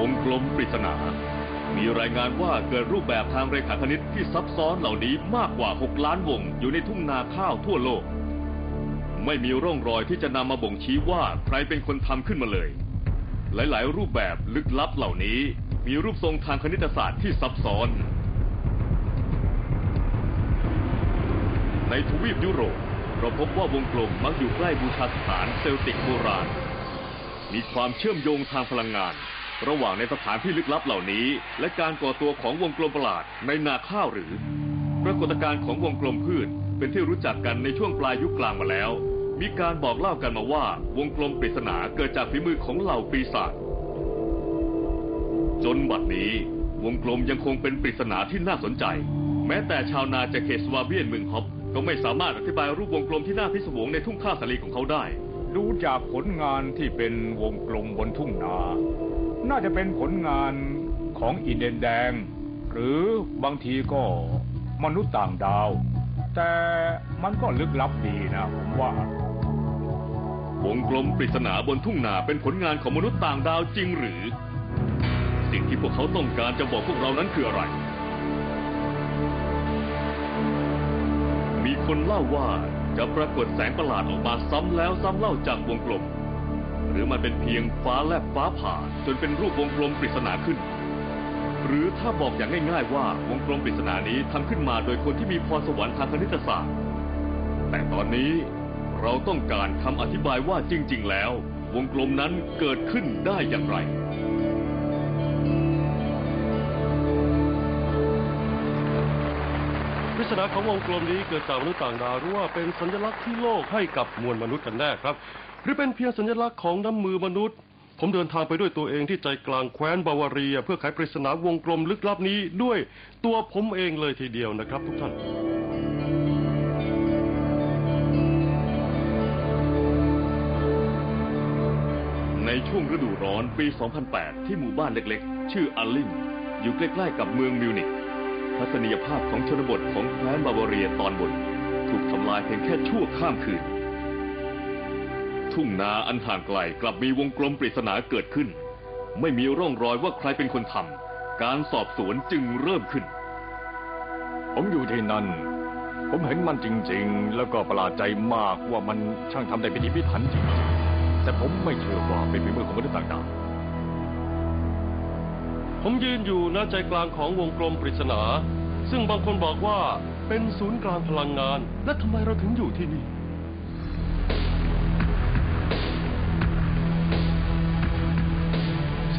วงกลมปริศนา มีรายงานว่าเกิดรูปแบบทางเรขาคณิตที่ซับซ้อนเหล่านี้มากกว่า 6 ล้านวงอยู่ในทุ่งนาข้าวทั่วโลก ไม่มีร่องรอยที่จะนำมาบ่งชี้ว่าใครเป็นคนทำขึ้นมาเลย หลาย ๆ รูปแบบลึกลับเหล่านี้ มีรูปทรงทางคณิตศาสตร์ที่ซับซ้อน ในทวีปยุโรปเราพบว่าวงกลมมักอยู่ใกล้บูชาสถานเซลติกโบราณ มีความเชื่อมโยงทางพลังงาน ระหว่างในสถานที่ลึกลับเหล่านี้ และการก่อตัวของวงกลมประหลาดในนาข้าวหรือ ปรากฏการณ์ของวงกลมพืชเป็นที่รู้จักกันในช่วงปลายยุคกลางมาแล้ว มีการบอกเล่ากันมาว่าวงกลมปริศนาเกิดจากฝีมือของเหล่าปีศาจจนบัดนี้วงกลมยังคงเป็นปริศนาที่น่าสนใจ แม้แต่ชาวนาจากเขตสวาเบียนเมืองฮอปก็ไม่สามารถอธิบายรูปวงกลมที่น่าพิศวงในทุ่งข้าวสาลีของเขาได้ ดูจากผลงานที่เป็นวงกลมบนทุ่งนา น่าจะเป็นผลงานของอินเดียนแดง หรือบางทีก็มนุษย์ต่างดาว แต่มันก็ลึกลับดีนะผมว่าวงกลมปริศนาบนทุ่งนาเป็นผลงานของมนุษย์ต่างดาวจริงหรือ สิ่งที่พวกเขาต้องการจะบอกพวกเรานั้นคืออะไร มีคนเล่าว่าจะปรากฏแสงประหลาดออกมาซ้ำแล้วซ้ำเล่าจากวงกลม หรือมันเป็นเพียงฟ้าแลบฟ้าผ่าจนเป็นรูปวงกลมปริศนาขึ้น หรือถ้าบอกอย่างง่าย ๆ ว่าวงกลมปริศนานี้ทำขึ้นมาโดยคนที่มีพรสวรรค์ทางคณิตศาสตร์ แต่ตอนนี้เราต้องการคำอธิบายว่าจริง ๆ แล้ว วงกลมนั้นเกิดขึ้นได้อย่างไรปริศนาของวงกลมนี้เกิดจากมนุษย์ต่างดาวหรือว่าเป็นสัญลักษณ์ที่โลกให้กับมวลมนุษย์กันแน่ครับ หรือเป็นเพียงสัญลักษณ์ของน้ำมือมนุษย์ ผมเดินทางไปด้วยตัวเองที่ใจกลางแคว้นบาวาเรีย เพื่อไขปริศนาวงกลมลึกลับนี้ด้วยตัวผมเองเลยทีเดียวนะครับ ทุกท่านในช่วงฤดูร้อนปี 2008 ที่หมู่บ้านเล็กๆ ชื่ออัลลิมอยู่ใกล้ๆกับเมืองมิวนิกทัศนียภาพของชนบทของแคว้นบาวาเรียตอนบน ถูกทำลายเพียงแค่ชั่วข้ามคืน ทุ่งนาอันห่างไกลกลับมีวงกลมปริศนาเกิดขึ้น ไม่มีร่องรอยว่าใครเป็นคนทำการสอบสวนจึงเริ่มขึ้น ผมอยู่ที่นั่น ผมเห็นมันจริง ๆ แล้วก็ประหลาดใจมากว่ามันช่างทำได้พิถีพิถันจริงๆแต่ผมไม่เชื่อว่าเป็นฝีมือของมนุษย์ต่างดาวผมยืนอยู่ณใจกลางของวงกลมปริศนา ซึ่งบางคนบอกว่าเป็นศูนย์กลางพลังงาน และทำไมเราถึงอยู่ที่นี่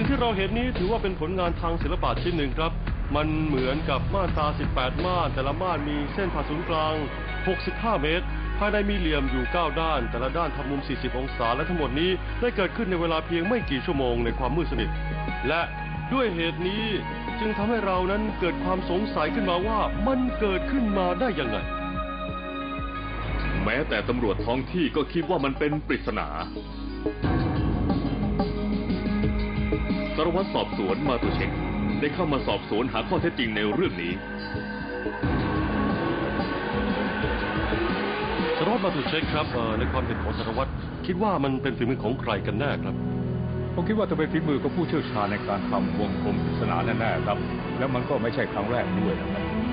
สิ่งที่เราเห็นนี้ถือว่าเป็นผลงานทางศิลปะชิ้นหนึ่งครับ มันเหมือนกับม่านตา 18 ม่าน แต่ละม่านมีเส้นผ่าศูนย์กลาง 65 เมตร ภายในมีเหลี่ยมอยู่ 9 ด้าน แต่ละด้านทำมุม 40 องศา และทั้งหมดนี้ได้เกิดขึ้นในเวลาเพียงไม่กี่ชั่วโมงในความมืดสนิท และด้วยเหตุนี้จึงทำให้เรานั้นเกิดความสงสัยขึ้นมาว่ามันเกิดขึ้นมาได้ยังไง แม้แต่ตำรวจท้องที่ก็คิดว่ามันเป็นปริศนาารวัตรสอบสวนมาตุเช็ค ได้เข้ามาสอบสวนหาข้อเท็จจริงในเรื่องนี้สารวัตรมาถูกเช็คครับเอ่อในความเห็นของสารวัตรคิดว่ามันเป็นฝีมือของใครกันแน่ครับ ผมคิดว่าจะเป็นฝีมือของผู้เชี่ยวชาญในการทำวงกลมปริศนาแน่ๆครับ แล้วมันก็ไม่ใช่ครั้งแรกด้วยนะครับ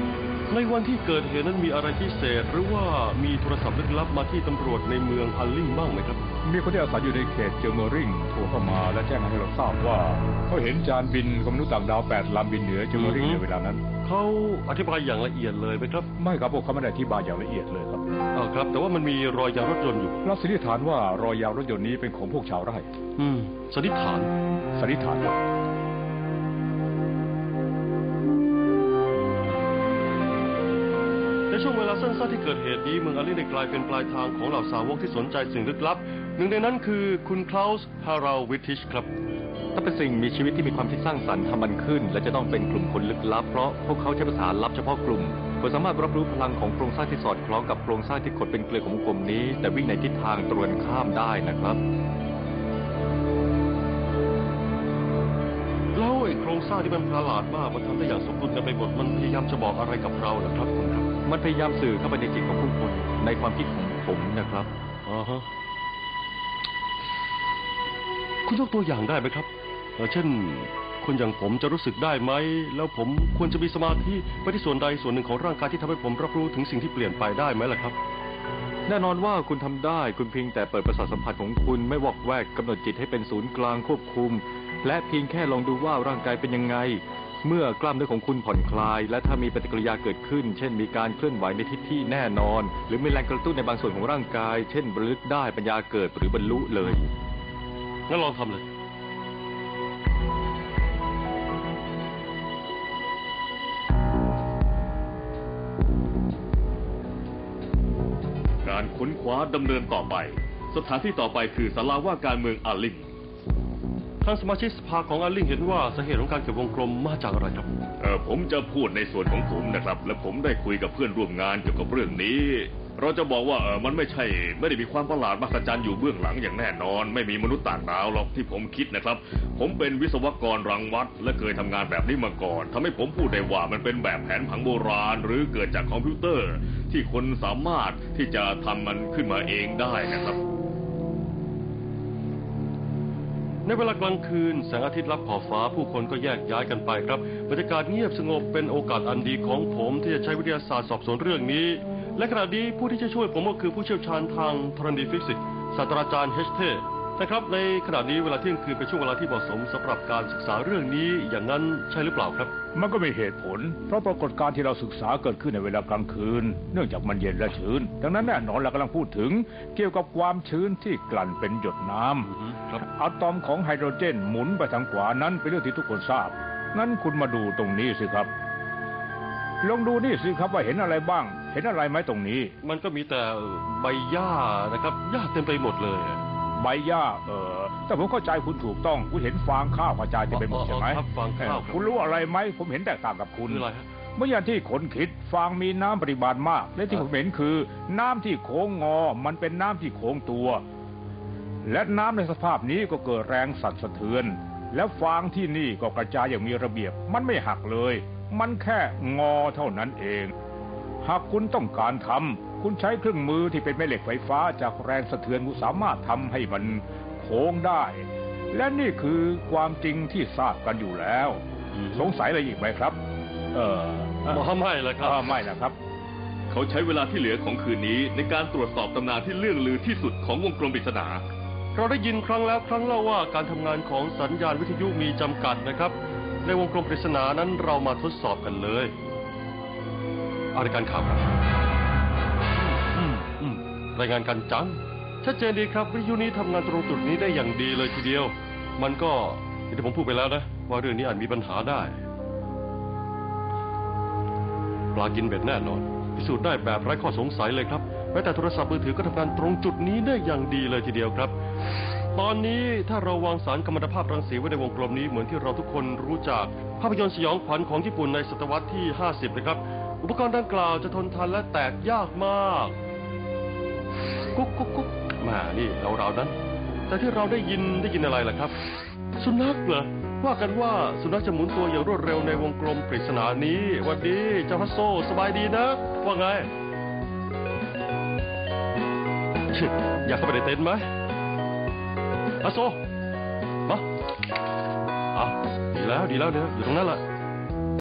ในวันที่เกิดเหตุนั้นมีอะไรพิเศษ หรือว่ามีโทรศัพท์ลึกลับมาที่ตำรวจในเมืองอัลลิงบ้างไหมครับ มีคนที่อาศัยอยู่ในเขตเจอร์เมอริงโทรเข้ามาและแจ้งให้เราทราบว่า เขาเห็นจานบินของมนุษย์ต่างดาวแปดลำบินเหนือเจอร์เมอริงอือฮึในเวลานั้น เขาอธิบายอย่างละเอียดเลยไหมครับ ไม่ครับพวกเขาไม่ได้อธิบายอย่างละเอียดเลยครับอ่าครับ แต่ว่ามันมีรอยยางรถยนต์อยู่เราสันนิษฐานว่ารอยยางรถยนต์นี้เป็นของพวกชาวไร่ อืมสันนิษฐานสันนิษฐานครับ ช่วงเวลาสั้นๆที่เกิดเหตุนี้เมืองอัลลิงได้กลายเป็นปลายทางของเหล่าสาวกที่สนใจสิ่งลึกลับ หนึ่งในนั้นคือคุณคลาวส์ฮาราลวิทิชครับ ถ้าเป็นสิ่งมีชีวิตที่มีความคิดสร้างสรรค์ทำมันขึ้น และจะต้องเป็นกลุ่มคนลึกลับ เพราะพวกเขาใช้ภาษาลับเฉพาะกลุ่มโดยสามารถรับรู้พลังของโครงสร้างที่สอดคล้องกับโครงสร้างที่กดเป็นเกลียวของวงกลมนี้ แต่วิ่งในทิศทางตรงกันข้ามได้นะครับแล้วไอ้โครงสร้างที่มันประหลาดมากมันทำได้อย่างสมดุลกันไปหมดมันพยายามจะบอกอะไรกับเราเหรอครับคุณครับ มันพยายามสื่อเข้าไปในจิตของผู้คนในความคิดของผมนะครับอ่าฮะคุณยกตัวอย่างได้ไหมครับเอ่อเช่น คนอย่างผมจะรู้สึกได้ไหม แล้วผมควรจะมีสมาธิไปที่ส่วนใดส่วนหนึ่งของร่างกายที่ทำให้ผมรับรู้ถึงสิ่งที่เปลี่ยนไปได้ไหมล่ะครับ แน่นอนว่าคุณทำได้คุณเพียงแต่เปิดประสาทสัมผัสของคุณไม่วอกแวกกำหนดจิตให้เป็นศูนย์กลางควบคุม และเพียงแค่ลองดูว่าร่างกายเป็นยังไง เมื่อกล้ามเนื้อของคุณผ่อนคลาย และถ้ามีปฏิกิริยาเกิดขึ้น เช่น มีการเคลื่อนไหวในทิศที่แน่นอน หรือมีแรงกระตุ้นในบางส่วนของร่างกาย เช่นบรรลึกได้ปัญญาเกิดหรือบรรลุเลย งั้นลองทำเลย การค้นคว้าดำเนินต่อไป สถานที่ต่อไปคือศาลาว่าการเมืองอาลิง ทางสมาชิกสภาของอาลิงเห็นว่าสาเหตุของการเก็บวงกลมมาจากอะไรครับ เออผมจะพูดในส่วนของผมนะครับ และผมได้คุยกับเพื่อนร่วมงานเกี่ยวกับเรื่องนี้ เราจะบอกว่าเออมันไม่ใช่ไม่ได้มีความประหลาดมหัศจรรย์อยู่เบื้องหลังอย่างแน่นอน ไม่มีมนุษย์ต่างดาวหรอกที่ผมคิดนะครับ ผมเป็นวิศวกรรังวัด และเคยทำงานแบบนี้มาก่อนทำให้ผมพูดได้ว่ามันเป็นแบบแผนผังโบราณ หรือเกิดจากคอมพิวเตอร์ ที่คนสามารถที่จะทำมันขึ้นมาเองได้นะครับ ในเวลากลางคืนแสงอาทิตย์รับขอบฟ้าผู้คนก็แยกย้ายกันไปครับบรรยากาศเงียบสงบเป็นโอกาสอันดีของผมที่จะใช้วิทยาศาสตร์สอบสวนเรื่องนี้ และขณะนี้ผู้ที่จะช่วยผมก็คือผู้เชี่ยวชาญทางธรณีฟิสิกส์ศาสตราจารย์เฮชเท นะครับในขณะนี้เวลาเที่ยงคืนเป็นช่วงเวลาที่เหมาะสมสำหรับการศึกษาเรื่องนี้อย่างนั้นใช่หรือเปล่าครับ มันก็มีเหตุผล เพราะปรากฏการณ์ที่เราศึกษาเกิดขึ้นในเวลากลางคืน เนื่องจากมันเย็นและชื้น ดังนั้นแน่นอนเรากำลังพูดถึงเกี่ยวกับความชื้นที่กลั่นเป็นหยดน้ำครับอะตอมของไฮโดรเจนหมุนไปทางขวานั้นเป็นเรื่องที่ทุกคนทราบงั้นคุณมาดูตรงนี้สิครับลองดูนี่สิครับว่าเห็นอะไรบ้าง เห็นอะไรไหมตรงนี้ มันก็มีแต่ใบหญ้านะครับหญ้าเต็มไปหมดเลย ใบหญ้าเออแต่ผมเข้าใจคุณถูกต้องคุณเห็นฟางข้าวกระจายเต็มไปหมดใช่ไหมครับฟางข้าวเออครับคุณรู้อะไรไหมผมเห็นแตกต่างกับคุณคืออะไรฮะเมื่ออย่างที่คนคิดฟางมีน้ำปริมาณมาก และที่ครัผบมเห็นคือ น้ำที่โค้งงอ มันเป็นน้ำที่โค้งตัว และน้ำในสภาพนี้ก็เกิดแรงสั่นสะเทือน และฟางที่นี่ก็กระจายอย่างมีระเบียบ มันไม่หักเลย มันแค่งอเท่านั้นเอง หากคุณต้องการทำ คุณใช้เครื่องมือที่เป็นแม่เหล็กไฟฟ้าจากแรงสะเทือนคุณสามารถทำให้มันโค้งได้ และนี่คือความจริงที่ทราบกันอยู่แล้วอืมสงสัยอะไรอีกไหมครับ เออว่าไม่ละครับอ่าไม่นะครับ เขาใช้เวลาที่เหลือของคืนนี้ในการตรวจสอบตำนานที่เลื่องลือที่สุดของวงกลมปริศนาเราได้ยินครั้งแล้วครั้งเล่าว่าการทำงานของสัญญาณวิทยุมีจำกัดนะครับ ในวงกลมปริศนานั้นเรามาทดสอบกันเลยเอารายการข่าวครับอืมอืม รายงานกันจัง ชัดเจนดีครับวิทยุนี้ทำงานตรงจุดนี้ได้อย่างดีเลยทีเดียว มันก็อย่างที่ผมพูดไปแล้วนะ ว่าเรื่องนี้อาจมีปัญหาได้ ปลากินเบ็ดแน่นอนพิสูจน์ได้แบบไร้ข้อสงสัยเลยครับแม้แต่โทรศัพท์มือถือก็ทำงานตรงจุดนี้ได้อย่างดีเลยทีเดียวครับ ตอนนี้ถ้าเราวางสารกัมมันตภาพรังสีไว้ในวงกลมนี้เหมือนที่เราทุกคนรู้จัก ภาพยนตร์สยองขวัญของญี่ปุ่นในศตวรรษที่ 50 นะครับ อุปกรณ์ดังกล่าวจะทนทานและแตกยากมาก กุ๊กกุ๊กกุ๊กมานี่เราเรานั้น แต่ที่เราได้ยินได้ยินอะไรล่ะครับ สุนัขเหรอว่ากันว่าสุนัขจะหมุนตัวอย่างรวดเร็วในวงกลมปริศนานี้หวันดีเจ้าฮัสโซสบายดีนะ ว่าไงอยากเข้าไปในเต็นท์ไหมฮัสโซมาอะดีแล้วดีแล้วเดีแล้วอยู่ตรงนั้นแหละ